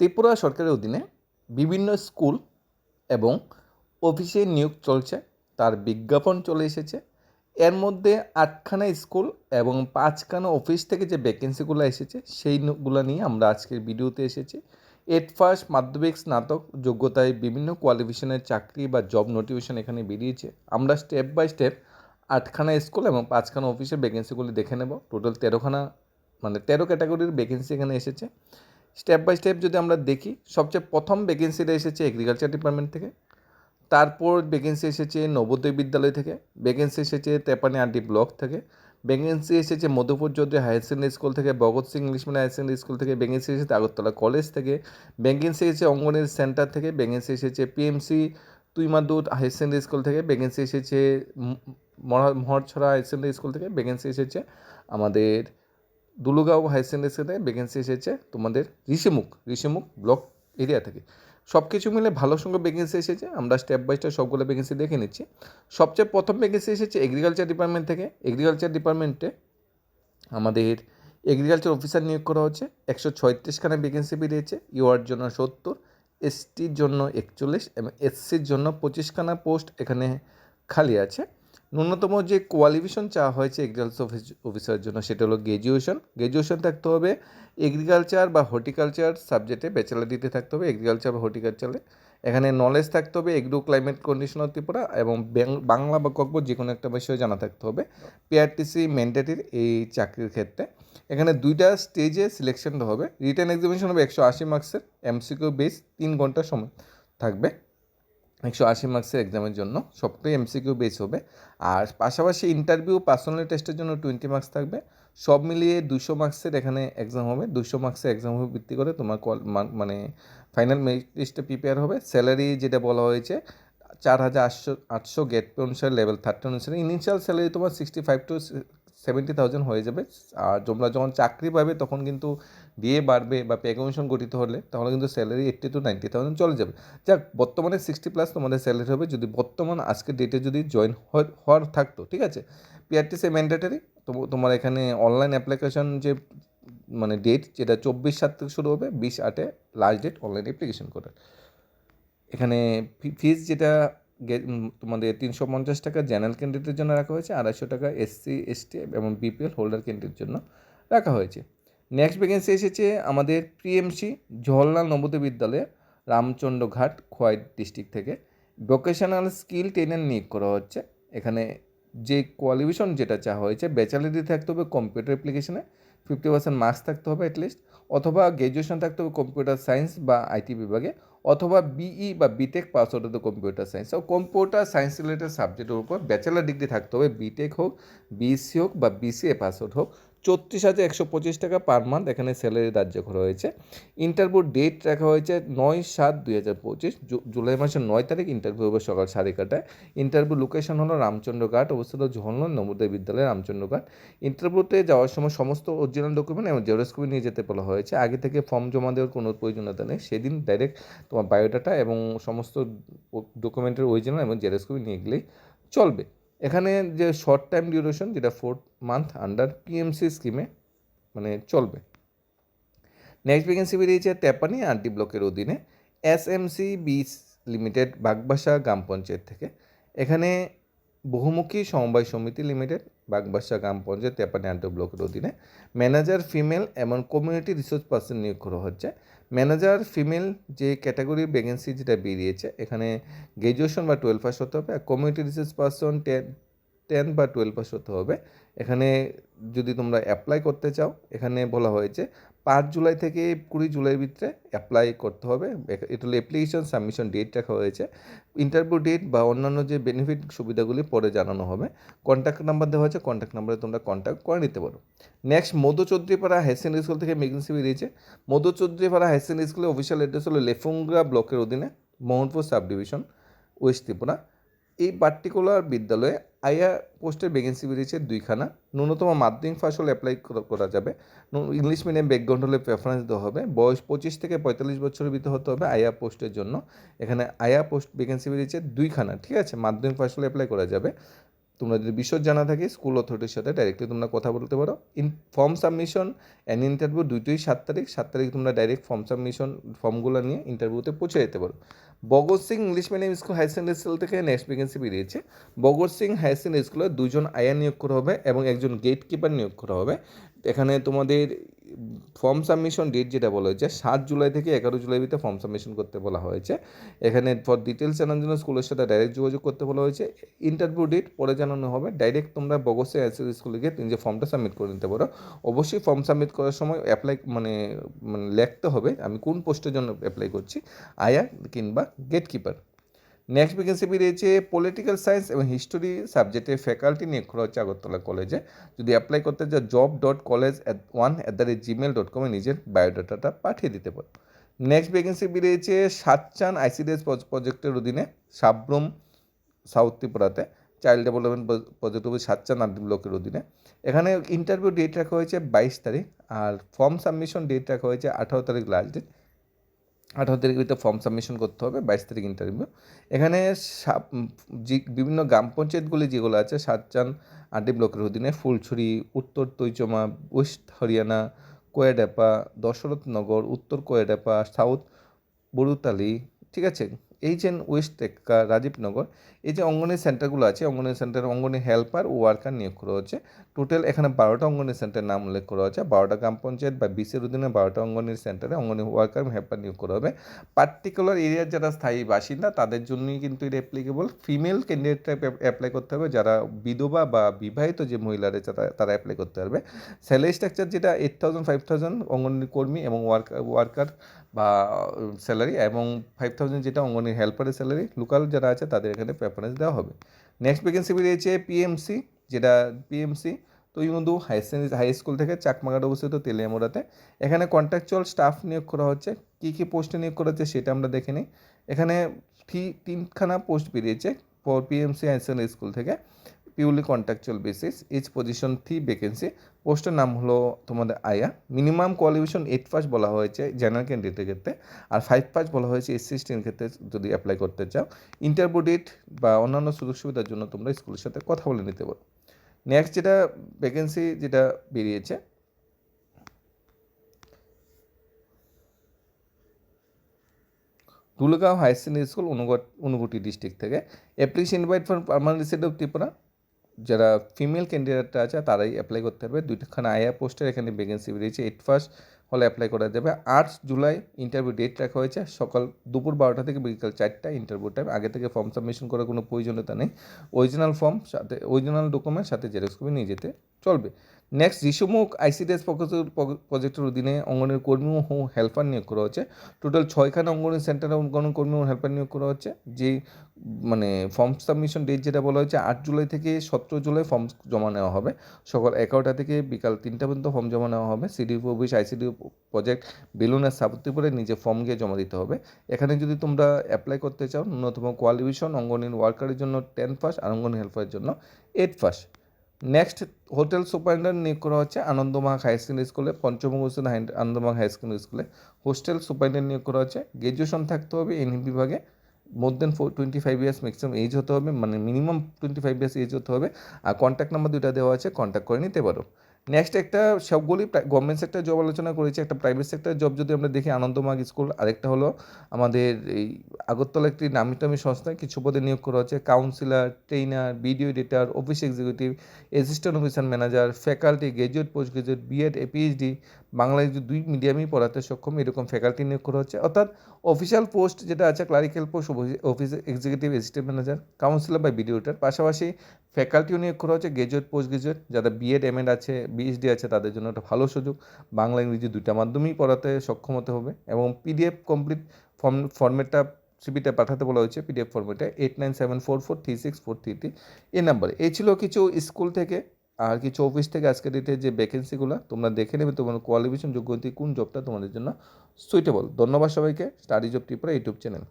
ত্রিপুরা সরকারের অধীনে বিভিন্ন স্কুল এবং অফিসে নিয়োগ চলছে, তার বিজ্ঞাপন চলে এসেছে। এর মধ্যে আটখানা স্কুল এবং পাঁচখানা অফিস থেকে যে ভ্যাকেন্সিগুলো এসেছে, সেইগুলো নিয়ে আমরা আজকের ভিডিওতে এসেছি। এট ফার্স্ট মাধ্যমিক, স্নাতক, যোগ্যতায় বিভিন্ন কোয়ালিফিকেশনের চাকরি বা জব নোটিফিকেশন এখানে বেরিয়েছে। আমরা স্টেপ বাই স্টেপ আটখানা স্কুল এবং পাঁচখানা অফিসের ভ্যাকেন্সিগুলি দেখে নেব। টোটাল তেরোখানা মানে তেরো ক্যাটাগরির ভ্যাকেন্সি এখানে এসেছে। স্টেপ বাই স্টেপ যদি আমরা দেখি, সবচেয়ে প্রথম ভ্যাকেন্সিটা এসেছে এগ্রিকালচার ডিপার্টমেন্ট থেকে, তারপর ভ্যাকেন্সি এসেছে নবোদয় বিদ্যালয় থেকে ভ্যাকেন্সি এসেছে তেপানি আন্টি ব্লক থেকে ভ্যাকেন্সি এসেছে Madhupur Chowdhury higher secondary school থেকে, Bhagat Singh English medium higher secondary school থেকে ভ্যাকেন্সি এসেছে আগরতলা কলেজ থেকে ভ্যাকেন্সি এসেছে অঙ্গনের সেন্টার থেকে ভ্যাকেন্সি এসেছে PMC Tuimadut higher secondary school থেকে ভ্যাকেন্সি এসেছে মহরছড়া হায়ার সেকেন্ডারি স্কুল থেকে ভ্যাকেন্সি এসেছে আমাদের দুলুগাঁও হায়ার সেকেন্ডারি ভ্যাকেন্সি এসেছে তোমাদের ঋষিমুখ ঋষিমুখ ব্লক এরিয়া থেকে। সব কিছু মিলে ভালো সঙ্গে ভ্যাকেন্সি এসেছে, আমরা স্টেপ বাই স্টেপ সবগুলো ভ্যাকেন্সি দেখে নিচ্ছি। সবচেয়ে প্রথম ভ্যাকেন্সি এসেছে এগ্রিকালচার ডিপার্টমেন্ট থেকে। এগ্রিকালচার ডিপার্টমেন্টে আমাদের এগ্রিকালচার অফিসার নিয়োগ করা হচ্ছে। একশো ছয়ত্রিশখানা ভ্যাকেন্সি বেরিয়েছে ইউআর জন্য সত্তর এসটির জন্য একচল্লিশ এবং এসসির জন্য পঁচিশখানা পোস্ট এখানে খালি আছে। ন্যূনতম যে কোয়ালিফিকেশন চাওয়া হয়েছে এগ্রিকালচার অফিস অফিসারের জন্য, সেটা হলো গ্র্যাজুয়েশন গ্র্যাজুয়েশন থাকতে হবে এগ্রিকালচার বা হর্টিকালচার সাবজেক্টে ব্যাচেলার দিতে থাকতে হবে এগ্রিকালচার বা হর্টিকালচারে এখানে নলেজ থাকতে হবে এগ্রো ক্লাইমেট কন্ডিশন ত্রিপুরা এবং বাংলা বা ককব যে কোনো একটা বিষয়ে জানা থাকতে হবে। পিআরটিসি ম্যান্ডেটির এই চাকরির ক্ষেত্রে। এখানে দুইটা স্টেজে সিলেকশন হবে। রিটার্ন এক্সামিনেশন হবে একশো আশি মার্কসের এমসিকিউ বেস তিন ঘণ্টা সময় থাকবে। একশো আশি মার্কসের এক্সামের জন্য। সবটাই এমসিকিউ বেস হবে। আর পাশাপাশি ইন্টারভিউ পার্সোনাল টেস্টের জন্য টোয়েন্টি মার্কস থাকবে। সব মিলিয়ে দুশো মার্কসের এখানে এক্সাম হবে। দুশো মার্কসের এক্সাম হবে ভিত্তি করে তোমার কল মানে ফাইনাল মেরিট লিস্টে প্রিপেয়ার হবে। স্যালারি যেটা বলা হয়েছে, চার হাজার আটশো আটশো গেট পে অনুসারে লেভেল থার্টি অনুসারে। ইনিশিয়াল স্যালারি তোমার sixty five to seventy thousand হয়ে যাবে। আর তোমরা যখন চাকরি পাবে, তখন কিন্তু দিয়ে বাড়বে বা পে কমিশন গঠিত হলে তাহলে কিন্তু salary eighty two to ninety চলে যাবে। যাক, বর্তমানে সিক্সটি প্লাস তোমাদের স্যালারি হবে। যদি বর্তমান আজকের ডেটে যদি জয়েন হওয়ার থাকতো, ঠিক আছে? পিআরটিসি ম্যান্ডেটারি তোমার এখানে অনলাইন অ্যাপ্লিকেশন যে মানে ডেট যেটা চব্বিশ সাত থেকে শুরু হবে, বিশ আটে লাস্ট ডেট অনলাইন অ্যাপ্লিকেশন করার। এখানে ফিজ যেটা তোমাদের তিনশো পঞ্চাশ টাকা জেনারেল ক্যান্ডিডেটের জন্য রাখা হয়েছে, আড়াইশো টাকা এসসি এসটি এবং বিপিএল হোল্ডার ক্যান্ডিডেটের জন্য রাখা হয়েছে। নেক্সট ভ্যাকেন্সি এসেছে আমাদের পিএমসি জওহরলাল নবোদয় বিদ্যালয়ে, রামচন্দ্র ঘাট, খোয়াই ডিস্ট্রিক্ট থেকে। ভোকেশনাল স্কিল ট্রেনার নিয়োগ করা হচ্ছে। এখানে যে কোয়ালিফিকেশন যেটা চাওয়া হয়েছে ব্যাচেলারি থাকতে হবে কম্পিউটার অ্যাপ্লিকেশনে ফিফটি পার্সেন্ট মার্কস থাকতে হবে অ্যাটলিস্ট অথবা গ্র্যাজুয়েশন থাকতে হবে কম্পিউটার সায়েন্স বা আইটি বিভাগে, অথবা বিই বা BTech pass out of computer science O computer science related সাবজেক্টের উপর ব্যাচেলার ডিগ্রি থাকতে হবে বিটেক হোক বিএসসি হোক বা বিসিএ পাস আউট হোক। চৌত্রিশ হাজার একশো পঁচিশ টাকা পার মান্থ এখানে স্যালারি রাজ্য করা হয়েছে। ইন্টারভিউ ডেট রাখা হয়েছে নয় সাত দুই হাজার পঁচিশ জুলাই মাসের নয় তারিখ ইন্টারভিউ হবে সকাল সাড়ে কাটায় ইন্টারভিউ লোকেশন হলো রামচন্দ্রঘাট, অবস্থিত জওহরলাল নবোদয় বিদ্যালয়, রামচন্দ্রঘাট। ইন্টারভিউতে যাওয়ার সময় সমস্ত অরিজিনাল ডকুমেন্ট এবং জেরক্স কপি নিয়ে যেতে বলা হয়েছে। আগে থেকে ফর্ম জমা দেওয়ার কোনো প্রয়োজনীয়তা নেই। সেদিন ডাইরেক্ট তোমার বায়োডাটা এবং সমস্ত ডকুমেন্টের অরিজিনাল এবং জেরক্স কপি নিয়ে গেলেই চলবে। এখানে যে শর্ট টাইম ডিউরেশন যেটা ফোর মান্থ আন্ডার পিএমসি স্কিমে মানে চলবে। নেক্সট ভ্যাকেন্সি বেরিয়েছে তেপানি আন্টি ব্লকের অধীনে এস এম সি বিস লিমিটেড বাগবাসা গ্রাম পঞ্চায়েত থেকে। এখানে বহুমুখী সমবায় সমিতি লিমিটেড বাগবাসা গ্রাম পঞ্চায়েত, তেপানি আন্টি ব্লকের অধীনে। ম্যানেজার ফিমেল এবং কমিউনিটি রিসোর্স পার্সন নিয়োগ করা হচ্ছে। ম্যানেজার ফিমেল যে ক্যাটাগরি ভ্যাকেন্সি যেটা বেরিয়েছে, এখানে গ্র্যাজুয়েশন বা টুয়েলভ পাস হতে হবে, আর community research person ten ten বা টুয়েলভ পাস হতে হবে। এখানে যদি তোমরা অ্যাপ্লাই করতে চাও, এখানে বলা হয়েছে পাঁচ জুলাই থেকে কুড়ি জুলাইয়ের ভিতরে অ্যাপ্লাই করতে হবে। এটা হলো অ্যাপ্লিকেশন সাবমিশন ডেট রাখা হয়েছে। ইন্টারভিউ ডেট বা অন্যান্য যে বেনিফিট সুবিধাগুলি পরে জানানো হবে। কন্ট্যাক্ট নাম্বার দেওয়া হয়েছে কন্ট্যাক্ট নাম্বারে তোমরা কন্ট্যাক্ট করে নিতে পারো। Next Madhu Chowdhuripara secondary school থেকে ভ্যাকেন্সি বেরিয়েছে মধু চৌধুরীপাড়া সেকেন্ডারি স্কুলের অফিসিয়াল অ্যাড্রেস হলো লেফুঙ্গা ব্লকের অধীনে Mohanpur sub division west Tripura এই পার্টিকুলার বিদ্যালয়ে আইয়া পোস্টের ভ্যাকেন্সি বেরিয়েছে দুইখানা। ন্যূনতম মাধ্যমিক পাস হলে অ্যাপ্লাই করা যাবে। ইংলিশ মিডিয়াম ব্যাকগ্রাউন্ড হলে প্রেফারেন্স দেওয়া হবে। বয়স পঁচিশ থেকে পঁয়তাল্লিশ বছরের ভিতরে হতে হবে আয়া পোস্টের জন্য। এখানে আয়া পোস্ট ভ্যাকেন্সি বেরিয়েছে দুইখানা, ঠিক আছে? মাধ্যমিক পাস হলে অ্যাপ্লাই করা যাবে। তোমরা যদি বিশদ জানা থাকে স্কুল অথরিটির সাথে ডাইরেক্টলি তোমরা কথা বলতে পারো। In form submission and interview দুইটোই সাত তারিখ সাত তারিখ তোমরা ডাইরেক্ট ফর্ম সাবমিশন ফর্মগুলো নিয়ে ইন্টারভিউতে পৌঁছে যেতে পারো। Bagar Singh English medium school higher secondary school থেকে নেক্সট ভ্যাকেন্সি বেরিয়েছে। বগর সিং হায়ার সেকেন্ডারি স্কুলে দুজন আয়া নিয়োগ করা হবে এবং একজন গেট কিপার নিয়োগ করা হবে। এখানে তোমাদের ফর্ম সাবমিশন ডেট যেটা বলা হয়েছে, সাত জুলাই থেকে এগারো জুলাই ভিতরে ফর্ম সাবমিশন করতে বলা হয়েছে। এখানে ফর ডিটেলস জানার জন্য স্কুলের সাথে ডাইরেক্ট যোগাযোগ করতে বলা হয়েছে। ইন্টারভিউ ডেট পরে জানানো হবে। ডাইরেক্ট তোমরা বগসে এসএস স্কুলে গিয়ে নিজে ফর্মটা সাবমিট করে নিতে পারো। অবশ্যই ফর্ম সাবমিট করার সময় অ্যাপ্লাই মানে মানে লিখতে হবে। আমি কোন পোস্টের জন্য অ্যাপ্লাই করছি? আয়া কিংবা গেট কিপার নেক্সট ভ্যাকেন্সি বেরিয়েছে পলিটিক্যাল সায়েন্স এবং হিস্টোরি সাবজেক্টের ফ্যাকাল্টি নিয়োগ করা হচ্ছে আগরতলা কলেজে যদি অ্যাপ্লাই করতে চাও job dot college one at the rate gmail dot কমে নিজের বায়োডাটাটা পাঠিয়ে দিতে পারো। নেক্সট ভ্যাকেন্সি বেরিয়েছে সাতচান আইসিডিএস প্রজেক্টের অধীনে, সাব্রম সাউথ ত্রিপুরাতে চাইল্ড ডেভেলপমেন্ট প্রজেক্ট হবে সাতচান আড্ডি ব্লকের অধীনে। এখানে ইন্টারভিউ ডেট রাখা হয়েছে বাইশ তারিখ, আর ফর্ম সাবমিশন ডেট রাখা হয়েছে আঠারো তারিখ লাস্ট ডেট আঠারো তারিখে ফর্ম সাবমিশন করতে হবে, বাইশ তারিখ ইন্টারভিউ এখানে বিভিন্ন গ্রাম পঞ্চায়েতগুলি যেগুলো আছে, সাতচান আড্ডি ব্লকের অধীনে ফুলছড়ি, উত্তর তৈচমা ওয়েস্ট হরিয়ানা, কোয়াডেপা দশরথনগর উত্তর কোয়াডেপা, সাউথ বড়ুতালি, ঠিক আছে? এই এন ওয়েস্ট টেক্কা রাজীবনগর এই যে অঙ্গনের সেন্টারগুলো আছে অঙ্গনের সেন্টার অঙ্গনের হেল্পার ও ওয়ার্কার নিয়োগ করা হচ্ছে। টোটাল এখানে বারোটা অঙ্গনের সেন্টার নাম উল্লেখ করা হচ্ছে। বারোটা গ্রাম পঞ্চায়েত বা বিশের অধীনে বারোটা অঙ্গনের সেন্টারে অঙ্গনের ওয়ার্কার হেল্পার নিয়োগ করা হবে। পার্টিকুলার এরিয়ার যারা স্থায়ী বাসিন্দা, তাদের জন্যই কিন্তু এটা অ্যাপ্লিকেবল ফিমেল ক্যান্ডিডেটরা অ্যাপ্লাই করতে হবে। যারা বিধবা বা বিবাহিত যে মহিলারা তারা অ্যাপ্লাই করতে পারবে। স্যালারি স্ট্রাকচার যেটা eight thousand five thousand anganwadi কর্মী এবং ওয়ার্কার ওয়ার্কার বা স্যালারি এবং ফাইভ থাউজেন্ড যেটা অঙ্গনের হেল্পারের স্যালারি লোকাল যারা আছে তাদের এখানে প্রেফারেন্স দেওয়া হবে। নেক্সট ভ্যাকেন্সি বেরিয়েছে পিএমসি যেটা পিএমসি তৈমুদু হাই হাই স্কুল থেকে চাকমাঘাট অবস্থিত তেলিয়ামোড়াতে। এখানে কন্ট্রাকচুয়াল স্টাফ নিয়োগ করা হচ্ছে। কী কী পোস্টে নিয়োগ করা হচ্ছে সেটা আমরা দেখে নিই। এখানে তিনখানা পোস্ট বেরিয়েছে পিএমসি হাই স্কুল থেকে। পিউলি contractual basis each position three vacancy পোস্টের নাম হলো তোমাদের আয়া। মিনিমাম কোয়ালিফিকেশন এইট পাস বলা হয়েছে জেনারেল ক্যান্ডিডেটের ক্ষেত্রে, আর ফাইভ পাস বলা হয়েছে এসসি এসটির ক্ষেত্রে যদি অ্যাপ্লাই করতে চাও। ইন্টারভিউ বা অন্যান্য সুযোগ সুবিধার জন্য তোমরা স্কুলের সাথে কথা বলে নিতে পারো। নেক্সট যেটা ভ্যাকেন্সি যেটা বেরিয়েছে, দুলগাঁও হাই সেকেন্ডারি স্কুল অনুগুটি ডিস্ট্রিক্ট থেকে। Application invite for permanent resident Tripura. যারা ফিমেল ক্যান্ডিডেটরা আছে, তারাই অ্যাপ্লাই করতে পারবে। দুইটাখানে আয়া পোস্টের এখানে ভ্যাকেন্সি বেরিয়েছে। এইট ফার্স্ট হলে অ্যাপ্লাই করা যাবে। আট জুলাই ইন্টারভিউ ডেট রাখা হয়েছে। সকাল দুপুর বারোটা থেকে বিকাল চারটা ইন্টারভিউ টাইম আগে থেকে ফর্ম সাবমিশন করার কোনো প্রয়োজনীয়তা নেই। অরিজিনাল ফর্ম সাথে অরিজিনাল ডকুমেন্ট সাথে জেরক্স কপি নিয়ে যেতে চলবে। নেক্সট যিশুমুখ আইসিডিএস প্রজেক্টের অধীনে অঙ্গনের কর্মী ও হেল্পার নিয়োগ করা হচ্ছে। টোটাল ছয়খানা অঙ্গনের সেন্টারে অঙ্গন কর্মী ও হেল্পার নিয়োগ করা হচ্ছে। যে মানে ফর্ম সাবমিশন ডেট যেটা বলা হয়েছে, আট জুলাই থেকে সতেরো জুলাই ফর্ম জমা নেওয়া হবে। সকাল এগারোটা থেকে বিকাল তিনটা পর্যন্ত ফর্ম জমা নেওয়া হবে। সিডি অফিস আইসিডি প্রজেক্ট বেলুনের করে নিজে ফর্ম গিয়ে জমা দিতে হবে। এখানে যদি তোমরা অ্যাপ্লাই করতে চাও, ন্যূনতম কোয়ালিফিকেশন অঙ্গনের ওয়ার্কারের জন্য টেন ফার্স্ট আর অঙ্গন হেল্পারের জন্য eight first next hotel superintendent নিয়োগ করা হচ্ছে আনন্দমাঘ হাই সেকেন্ডারি স্কুলে পঞ্চমবঙ্গ আনন্দমাঘ হাই সেকেন্ডারি স্কুলে হোস্টেল সুপারিনটেন্ডেন্ট নিয়োগ করা হচ্ছে। গ্র্যাজুয়েশন থাকতে হবে এন বিভাগে। More than four twenty five years maximum age হতে হবে। মানে minimum twenty five years age হতে হবে। আর কন্ট্যাক্ট নাম্বার দুইটা দেওয়া আছে। কন্ট্যাক্ট করে নিতে পারো। নেক্সট একটা সবগুলি গভর্নমেন্ট সেক্টর জব আলোচনা করেছি, একটা প্রাইভেট সেক্টর জব যদি আমরা দেখি আনন্দমার্গ স্কুল আরেকটা হলো আমাদের এই আগরতলা একটি নামি টামি সংস্থা, কিছু পদে নিয়োগ করা হচ্ছে counsellor trainer video editor office executive assistant officer manager faculty graduate post graduate BEd এপিএইচডি Bangla দুই মিডিয়ামই পড়াতে সক্ষম, এরকম ফ্যাকাল্টি নিয়োগ করা হচ্ছে। অর্থাৎ অফিসিয়াল পোস্ট যেটা আছে clerical post office executive assistant manager counsellor বা ভিডিও এডিটার পাশাপাশি ফ্যাকাল্টিও নিয়োগ করা হচ্ছে গ্র্যাজুয়েট পোস্ট গ্রাজুয়েট যাদের বিএড এমএড আছে বিএসডি আছে, তাদের জন্য একটা ভালো সুযোগ। বাংলা, ইংরেজি দুইটা মাধ্যমেই পড়াতে সক্ষম হতে হবে এবং পিডিএফ কমপ্লিট ফর্ম ফর্মেটটা সিবিটা পাঠাতে বলা হয়েছে পিডিএফ ফর্মেটে eight nine seven four four three six four three three এই নাম্বারে। এই ছিল কিছু স্কুল থেকে আর কিছু অফিস থেকে আজকে ডেটে যে ভ্যাকেন্সিগুলো তোমরা দেখে নেবে তোমার কোয়ালিফিকেশন যোগ্যতা, কোন জবটা তোমাদের জন্য সুইটেবল ধন্যবাদ সবাইকে। Study job Tripura YouTube channel